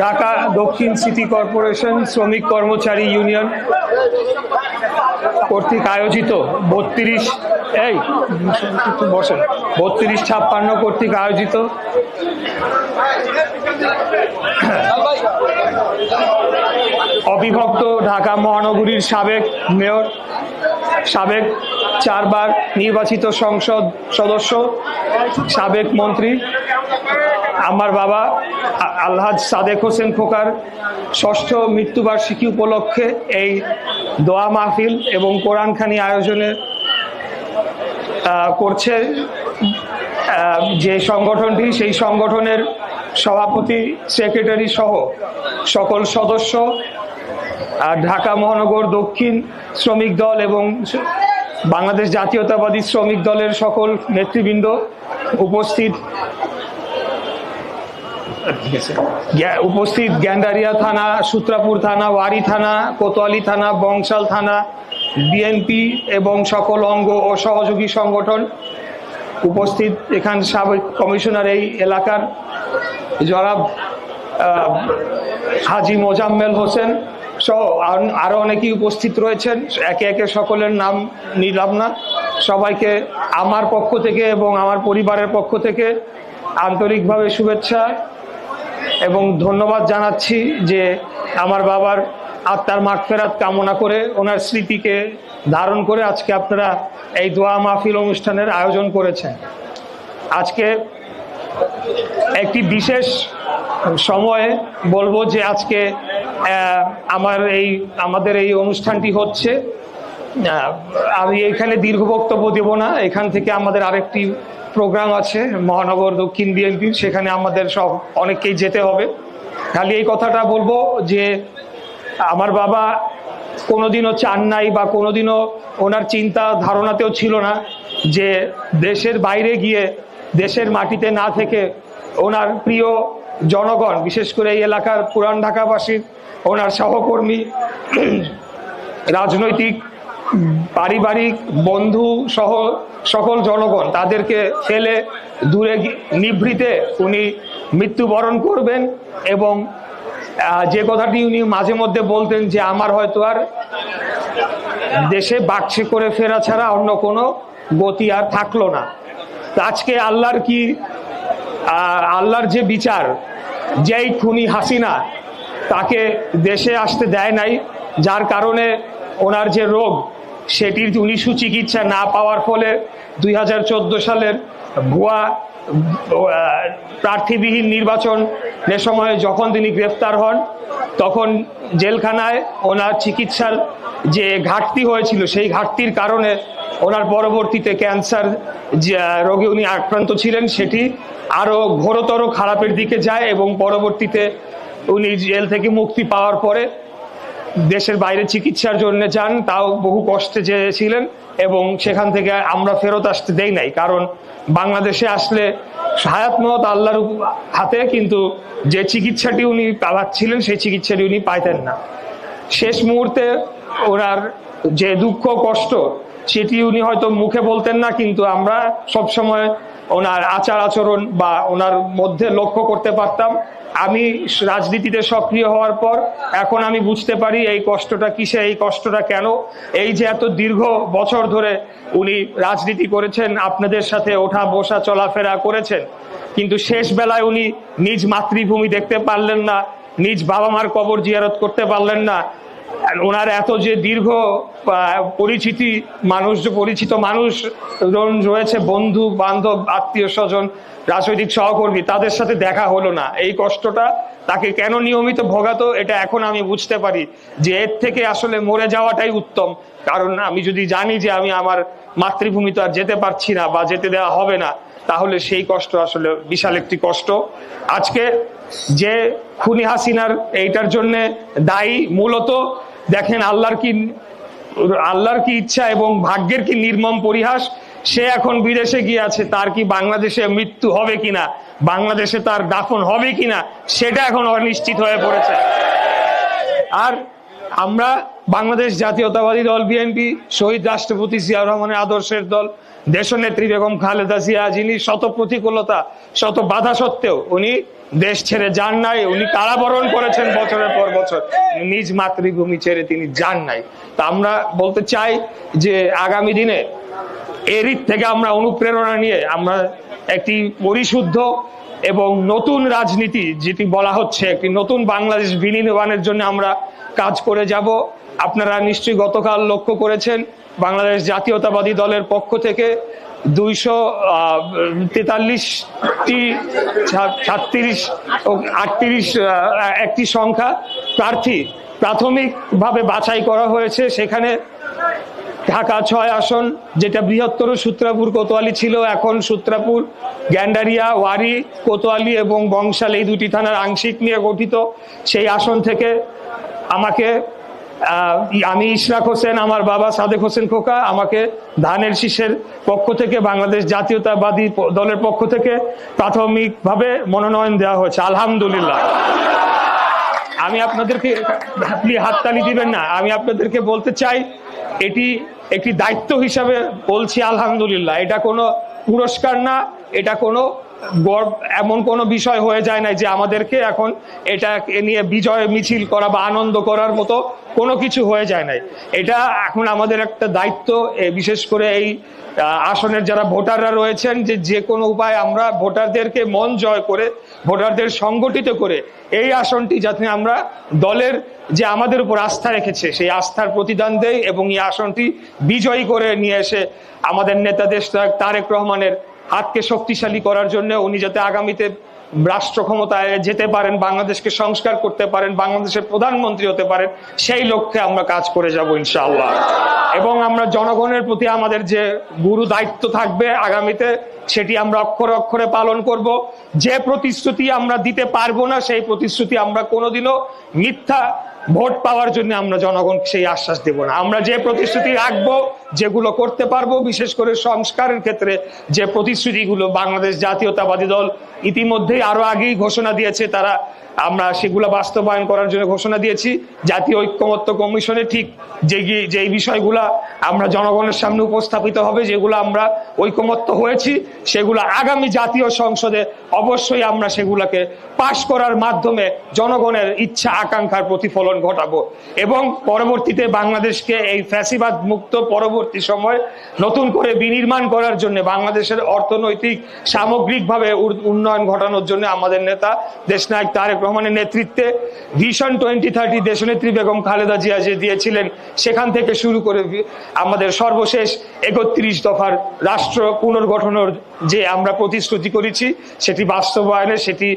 ঢাকা দক্ষিণ city corporation শ্রমিক কর্মচারী ইউনিয়ন কর্তৃক আয়োজিত বত্রিশ, এই, বসেন, বত্রিশ ছাপ্পান্ন কর্তৃক আয়োজিত অবিভক্ত ঢাকা মহানগরীর সাবেক মেয়র, সাবেক চারবার নির্বাচিত সংসদ সদস্য, সাবেক মন্ত্রী আমার বাবা আ- আলহাজ সাদেক হোসেন খোকার ষষ্ঠ মৃত্যুবার্ষিকী উপলক্ষে এই দোয়া মাহফিল এবং কোরআনখানি আয়োজনে আহ, করছে যে সংগঠনটি সেই সংগঠনের সভাপতি সেক্রেটারি সহ সকল সদস্য ঢাকা মহানগর দক্ষিণ শ্রমিক দল এবং বাংলাদেশ জাতীয়তাবাদী শ্রমিক দলের সকল নেতৃবৃন্দ উপস্থিত। উপস্থিত গ্যান্ডারিয়া থানা সূত্রাপুর থানা ওয়ারি থানা কোতোয়ালি থানা বংশাল থানা বিএনপি এবং সকল অঙ্গ ও সহযোগী সংগঠন উপস্থিত এখান সাবেক কমিশনার এই এলাকার আহ, হাজি মোজাম্মেল হোসেন সহ আরও অনেকেই উপস্থিত রয়েছেন। একে একে সকলের নাম নিলাম না। সবাইকে আমার পক্ষ থেকে এবং আমার পরিবারের পক্ষ থেকে আন্তরিকভাবে শুভেচ্ছা। এবং ধন্যবাদ জানাচ্ছি যে আমার বাবার আত্মার মাগফেরাত কামনা করে ওনার স্মৃতিকে ধারণ করে আজকে আপনারা এই দোয়া মাহফিল অনুষ্ঠানের আয়োজন করেছেন। আজকে একটি বিশেষ সময়ে বলব যে আজকে আমার এই, আমাদের এই অনুষ্ঠানটি হচ্ছে আমি এখানে দীর্ঘ বক্তব্য দেব না, এখান থেকে আমাদের আরেকটি প্রোগ্রাম আছে, মহানগর, দক্ষিণ বিএনপির সেখানে আমাদের সব, অনেককেই যেতে হবে। খালি এই কথাটা বলব যে, আমার বাবা কোনোদিনও চান নাই বা কোনোদিনও ওনার চিন্তা ধারণাতেও ছিল না যে, দেশের বাইরে গিয়ে দেশের মাটিতে না থেকে ওনার প্রিয় জনগণ, বিশেষ করে এই এলাকার পুরান ঢাকাবাসীর, ওনার সহকর্মী, রাজনৈতিক পারিবারিক বন্ধু সহ সকল জনগণ তাদেরকে ফেলে দূরে নিভৃতে উনি মৃত্যুবরণ করবেন এবং যে কথাটি উনি মাঝে মধ্যে বলতেন যে আমার হয়তো আর দেশে বাক্সে করে ফেরা ছাড়া অন্য কোনো গতি আর থাকল না। আজকে আল্লাহর কি আল্লাহর যে বিচার, যেই খুনি হাসিনা তাকে দেশে আসতে দেয় নাই, যার কারণে ওনার যে রোগ সেটির উনি সুচিকিৎসা না পাওয়ার ফলে দুই হাজার চোদ্দ সালের ভুয়া প্রার্থীবিহীন নির্বাচন এ সময় যখন তিনি গ্রেফতার হন, তখন জেলখানায় ওনার চিকিৎসার যে ঘাটতি হয়েছিল, সেই ঘাটতির কারণে ওনার পরবর্তীতে ক্যান্সার, যে রোগে উনি আক্রান্ত ছিলেন, সেটি আরও ঘোরতর খারাপের দিকে যায় এবং পরবর্তীতে উনি জেল থেকে মুক্তি পাওয়ার পরে দেশের বাইরে চিকিৎসার জন্য যান, তাও বহু কষ্টে চেয়েছিলেন এবং সেখান থেকে আমরা ফেরত আসতে দেই নাই। কারণ বাংলাদেশে আসলে হায়াত মত আল্লাহর হাতে, কিন্তু যে চিকিৎসাটি উনি পাচ্ছিলেন সেই চিকিৎসাটি উনি পাইতেন না। শেষ মুহূর্তে ওনার যে দুঃখ, কষ্ট, সেটি উনি হয়তো মুখে বলতেন না, কিন্তু আমরা সব সময় ওনার আচার আচরণ বা ওনার মধ্যে লক্ষ্য করতে পারতাম। আমি রাজনীতিতে সক্রিয় হওয়ার পর এখন আমি বুঝতে পারি এই কষ্টটা কিসে, এই কষ্টটা কেন? এই যে এত দীর্ঘ বছর ধরে উনি রাজনীতি করেছেন, আপনাদের সাথে ওঠা বসা চলাফেরা করেছেন, কিন্তু শেষ বেলায় উনি নিজ মাতৃভূমি দেখতে পারলেন না, নিজ বাবা মার কবর জিয়ারত করতে পারলেন না ওনার এত যে দীর্ঘ পরিচিতি, মানুষ, যে পরিচিত মানুষ রয়েছে, বন্ধু, বান্ধব, আত্মীয় স্বজন, রাজনৈতিক সহকর্মী, তাদের সাথে দেখা হলো না। এই কষ্টটা তাকে কেন নিয়মিত ভোগাতো, এটা এখন আমি বুঝতে পারি যে এর থেকে আসলে মরে যাওয়াটাই উত্তম। কারণ আমি যদি জানি যে আমি আমার মাতৃভূমি তো আর যেতে পারছি না বা যেতে দেওয়া হবে না তাহলে সেই কষ্ট আসলে বিশাল একটি কষ্ট। আজকে যে খুনি হাসিনার এইটার জন্য দায়ী মূলত, দেখেন আল্লাহর কি আল্লাহর কি ইচ্ছা এবং ভাগ্যের কি নির্মম পরিহাস, সে এখন বিদেশে গিয়ে আছে, তার কি বাংলাদেশে মৃত্যু হবে কিনা, বাংলাদেশে তার দাফন হবে কিনা, সেটা এখন অনিশ্চিত হয়ে পড়েছে। আর আমরা বাংলাদেশ জাতীয়তাবাদী দল, বিএনপি, শহীদ রাষ্ট্রপতি জিয়াউর রহমানের আদর্শের দল দেশনেত্রী বেগম খালেদা জিয়া, যিনি শত প্রতিকূলতা শত বাধা সত্ত্বেও উনি দেশ ছেড়ে যান নাই, উনি কারাবরণ করেছেন বছরের পর বছর। নিজ মাতৃভূমি ছেড়ে তিনি যান নাই। তা আমরা বলতে চাই যে আগামী দিনে এরই থেকে আমরা অনুপ্রেরণা নিয়ে আমরা একটি পরিশুদ্ধ এবং নতুন রাজনীতি, যেটি বলা হচ্ছে একটি নতুন বাংলাদেশ বিনির্মাণের জন্য আমরা কাজ করে যাব। আপনারা নিশ্চয়ই গতকাল লক্ষ্য করেছেন বাংলাদেশ জাতীয়তাবাদী দলের পক্ষ থেকে দুইশো তেতাল্লিশটি ছাত্রিশ ও আটত্রিশ একটি সংখ্যা প্রার্থী প্রাথমিকভাবে বাছাই করা হয়েছে। সেখানে ঢাকা ছয় আসন, যেটা বৃহত্তর সূত্রাপুর কোতোয়ালি ছিল, এখন সূত্রাপুর, গ্যান্ডারিয়া, ওয়ারি, কোতোয়ালি এবং বংশাল এই দুটি থানার আংশিক নিয়ে গঠিত। সেই আসন থেকে আমাকে আমি ইশরাক হোসেন, আমার বাবা সাদেক হোসেন খোকা, আমাকে ধানের শীষের পক্ষ থেকে, বাংলাদেশ জাতীয়তাবাদী দলের পক্ষ থেকে প্রাথমিকভাবে মনোনয়ন দেওয়া হয়েছে। আলহামদুলিল্লাহ। আমি আপনাদেরকে আপনি হাততালি দিবেন না। আমি আপনাদেরকে বলতে চাই, এটি একটি দায়িত্ব হিসাবে বলছি, আলহামদুলিল্লাহ। এটা কোনো পুরস্কার না, এটা কোনো এমন কোনো বিষয় হয়ে যায় না যে আমাদেরকে এখন এটা নিয়ে বিজয় মিছিল করা বা আনন্দ করার মতো কোনো কিছু হয়ে যায় নাই। এটা এখন আমাদের একটা দায়িত্ব বিশেষ করে এই আসনের যারা ভোটাররা রয়েছেন যে যে কোনো উপায় আমরা ভোটারদেরকে মন জয় করে, ভোটারদের সংগঠিত করে এই আসনটি যাতে আমরা দলের যে আমাদের উপর আস্থা রেখেছে, সেই আস্থার প্রতিদান দেয় এবং এই আসনটি বিজয়ী করে নিয়ে এসে আমাদের নেতা দেশ তারেক রহমানের হাতকে শক্তিশালী করার জন্য উনি যাতে আগামীতে রাষ্ট্র ক্ষমতায় যেতে পারেন, বাংলাদেশকে সংস্কার করতে পারেন, বাংলাদেশের প্রধানমন্ত্রী হতে পারেন, সেই লক্ষ্যে আমরা কাজ করে যাব ইনশাআল্লাহ। এবং আমরা জনগণের প্রতি আমাদের যে গুরু দায়িত্ব থাকবে আগামীতে, সেটি আমরা অক্ষরে অক্ষরে পালন করব। যে প্রতিশ্রুতি আমরা দিতে পারব না, সেই প্রতিশ্রুতি আমরা কোনোদিনও মিথ্যা ভোট পাওয়ার জন্য আমরা জনগণকে সেই আশ্বাস দেব না। আমরা যে প্রতিশ্রুতি রাখব যেগুলো করতে পারব, বিশেষ করে সংস্কারের ক্ষেত্রে যে প্রতিশ্রুতিগুলো বাংলাদেশ জাতীয়তাবাদী দল ইতিমধ্যেই আরও আগেই ঘোষণা দিয়েছে, তারা আমরা সেগুলো বাস্তবায়ন করার জন্য ঘোষণা দিয়েছি। জাতীয় ঐক্যমত্য কমিশনে ঠিক যে যেই বিষয়গুলা আমরা জনগণের সামনে উপস্থাপিত হবে, যেগুলো আমরা ঐকমত্য হয়েছি, সেগুলো আগামী জাতীয় সংসদে অবশ্যই আমরা সেগুলোকে পাশ করার মাধ্যমে জনগণের ইচ্ছা আকাঙ্ক্ষার প্রতিফলন ঘটাবো। এবং পরবর্তীতে বাংলাদেশকে এই ফ্যাসিবাদ মুক্ত পরবর্তী সময় নতুন করে বিনির্মাণ করার জন্য বাংলাদেশের অর্থনৈতিক, সামগ্রিকভাবে উন্নয়ন ঘটানোর জন্য আমাদের নেতা দেশনায়ক তারেক রহমানের নেতৃত্বে ভিশন টোয়েন্টি থার্টি দেশনেত্রী বেগম খালেদা জিয়া যে দিয়েছিলেন, সেখান থেকে শুরু করে আমাদের সর্বশেষ একত্রিশ দফার রাষ্ট্র পুনর্গঠনের যে আমরা প্রতিশ্রুতি করেছি, সেটি বাস্তবায়নে, সেটি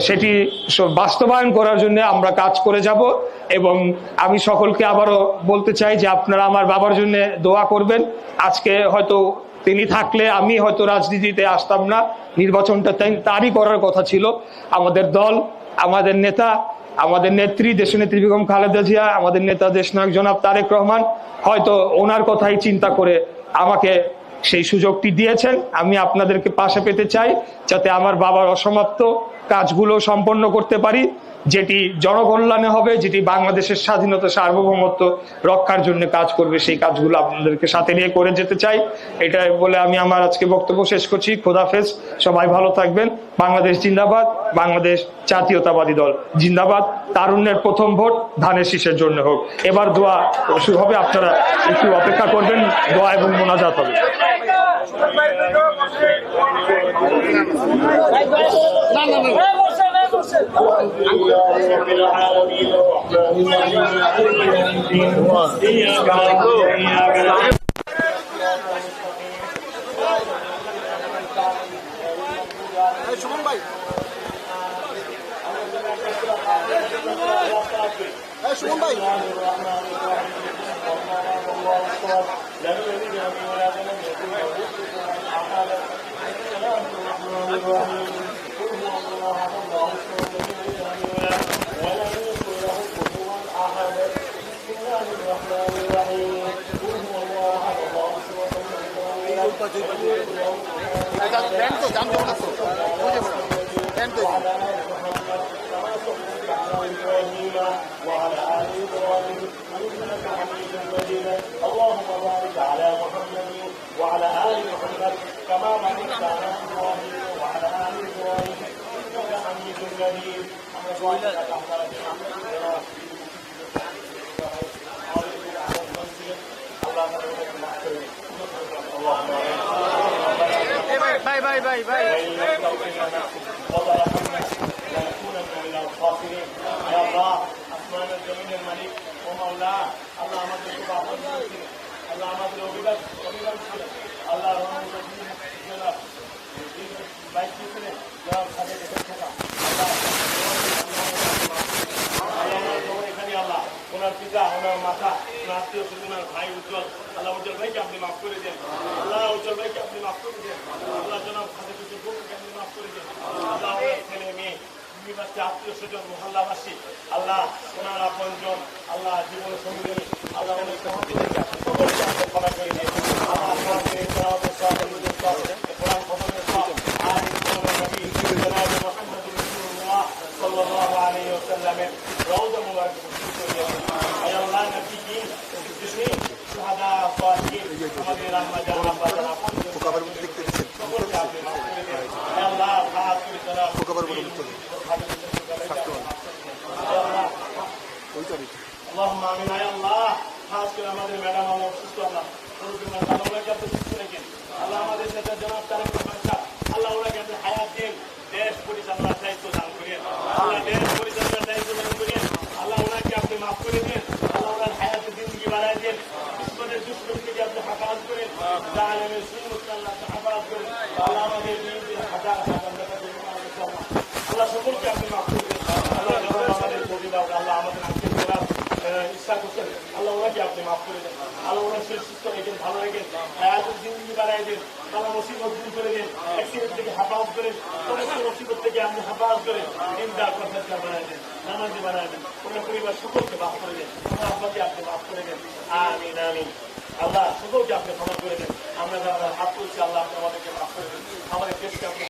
সেটি স- বাস্তবায়ন করার জন্য আমরা কাজ করে যাব এবং আমি সকলকে আবারও বলতে চাই যে আপনারা আমার বাবার জন্য দোয়া করবেন। আজকে হয়তো তিনি থাকলে আমি হয়তো রাজনীতিতে আসতাম না। নির্বাচনটা তারই করার কথা ছিল। আমাদের দল, আমাদের নেতা, আমাদের নেত্রী, দেশনেত্রী বেগম খালেদা জিয়া, আমাদের নেতা দেশনায়ক জনাব তারেক রহমান, হয়তো ওনার কথাই চিন্তা করে আমাকে সেই সুযোগটি দিয়েছেন। আমি আপনাদেরকে পাশে পেতে চাই যাতে আমার বাবার অসমাপ্ত কাজগুলো সম্পন্ন করতে পারি, যেটি জনকল্যাণে হবে, যেটি বাংলাদেশের স্বাধীনতা সার্বভৌমত্ব রক্ষার জন্য কাজ করবে, সেই কাজগুলো আপনাদেরকে সাথে নিয়ে করে যেতে চাই। এটা বলে আমি আমার আজকে বক্তব্য শেষ করছি। খোদাফেজ সবাই ভালো থাকবেন। বাংলাদেশ জিন্দাবাদ। বাংলাদেশ জাতীয়তাবাদী দল জিন্দাবাদ। তারুণ্যের প্রথম ভোট ধানের শীষের জন্য হোক। এবার দোয়া শুরু হবে। আপনারা একটু অপেক্ষা করবেন। দোয়া এবং মোনাজাত হবে। এই সুমন ভাই এই সুমন ভাই Thank you. وعلى آل إبراهيم إنك حميد مجيد. اللهم بارك على محمد وعلى آل محمد كما باركت على إبراهيم وعلى آل إبراهيم إنك حميد مجيد. باي باي باي باي وضع محمد لا يكون من الخاسرين يا الله আসমান জমিনের মালিক ও মাওলা, আল্লাহ আমাদের খুব আপন ছিলেন আল্লাহ আমাদের অভিভাবক অভিভাবক ছিলেন আল্লাহ রহমত বাইক ছিলেন যার সাথে দেখে থাকা। আল্লাহ ওনার পিতা, ওনার মাতা, ওনার আত্মীয় স্বজনের ভাই উজ্জ্বল। আল্লাহ উজ্জ্বল ভাইকে আপনি মাফ করে দেন। আল্লাহ উজ্জ্বল ভাইকে আপনি মাফ করে দেন। আল্লাহ জনাব খাতে কিছু আপনি মাফ করে দেন। আল্লাহ ছেলে মেয়ে নিবাসী আত্মীয় স্বজন মহল্লাবাসী আল্লাহ ওনার আপনজন আল্লাহ জীবন সঙ্গী আল্লাহ আমাদের আম্মা জান আব্বা জান আপনজন খোকাবার মধ্যে দেখতে দিচ্ছেন সকলকে আপনি মাফ করে দেন আয় আল্লাহ পোকাবার বলে মুক্ত করে থাকতে পারবে ওই তারিখ আল্লাহ আমিন আল্লাহ খাস আমাদের ম্যাডাম আমার অসুস্থ আল্লাহ ইচ্ছা করছেন। আল্লাহ ওনাকে আপনি মাফ করে দেন। আল্লাহ সুস্থ রেখেন, ভালো রেখেন। হায়াতের জিন্দগি বাড়াই দেন আল্লাহ মুসিবত দূর করে দেন। অ্যাক্সিডেন্ট থেকে হাফাজ মুসিবত থেকে আপনি হাফাজ নিন্দা কথা দেন, নামাজি দেন। ওনার পরিবার সকলকে মাফ করে দেন। ওনার আব্বাকে আপনি মাফ করে দেন। আল্লাহ সকলকে আপনি ক্ষমা করে দেন। আমরা যারা হাত তুলছি, আল্লাহ আপনি আমাদেরকে মাফ করে দেন। আমাদের দেশকে আপনি